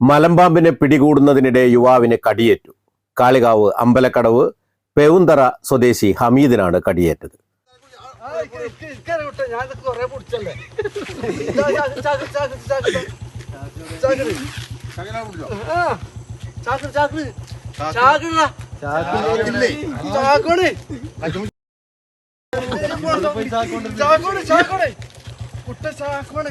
മലമ്പാമ്പിനെ പിടികൂടുന്നതിനിടെ യുവാവിന് കടിയേറ്റു. കാളികാവ് അമ്പലക്കടവ് പെവുന്തറ സ്വദേശി ഹമീദിനാണ് കടിയേറ്റത്. ചാക്കോടെ ചാക്കോടെ. കുട്ട ചാക്കോടെ.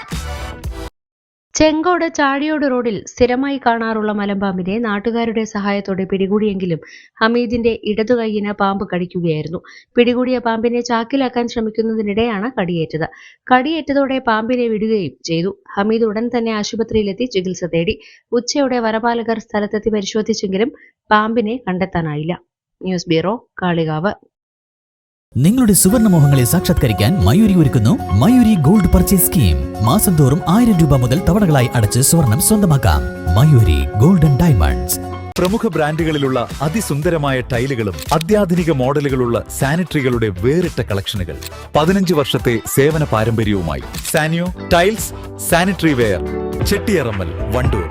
ചെങ്കോട് ചാഴിയോട് റോഡിൽ സ്ഥിരമായി കാണാറുള്ള മലമ്പാമ്പിനെ നാട്ടുകാരുടെ സഹായത്തോടെ പിടികൂടിയെങ്കിലും ഹമീദിന്റെ ഇടതു കൈയിന് പാമ്പ് കടിക്കുകയായിരുന്നു. പിടികൂടിയ പാമ്പിനെ ചാക്കിലാക്കാൻ ശ്രമിക്കുന്നതിനിടെയാണ് കടിയേറ്റത്. കടിയേറ്റതോടെ പാമ്പിനെ വിടുകയും ചെയ്തു. ഹമീദ് ഉടൻ തന്നെ ആശുപത്രിയിലെത്തി ചികിത്സ തേടി. ഉച്ചയോടെ വനപാലകർ സ്ഥലത്തെത്തി പരിശോധിച്ചെങ്കിലും പാമ്പിനെ കണ്ടെത്താനായില്ല. News bureau Kalikavu. നിങ്ങളുടെ സുവർണമോഹങ്ങളെ സാക്ഷാത്കരിക്കാൻ മയൂരി ഒരുക്കുന്നു മയൂരി ഗോൾഡ് പർച്ചേസ് സ്കീം. മാസം തോറും ആയിരം രൂപ മുതൽ തവണകളായി അടച്ച് സ്വർണം സ്വന്തമാക്കാം. Mayuri golden diamonds. പ്രമുഖ ബ്രാൻഡുകളിലുള്ള അതിസുന്ദരമായ ടൈലുകളും അത്യാധുനിക മോഡലുകളുള്ള സാനിറ്ററികളുടെ വേറിട്ട കളക്ഷനുകൾ. പതിനഞ്ച് വർഷത്തെ സേവന പാരമ്പര്യവുമായി Sanio tiles sanitary ware Chettiyarammal Wandoor.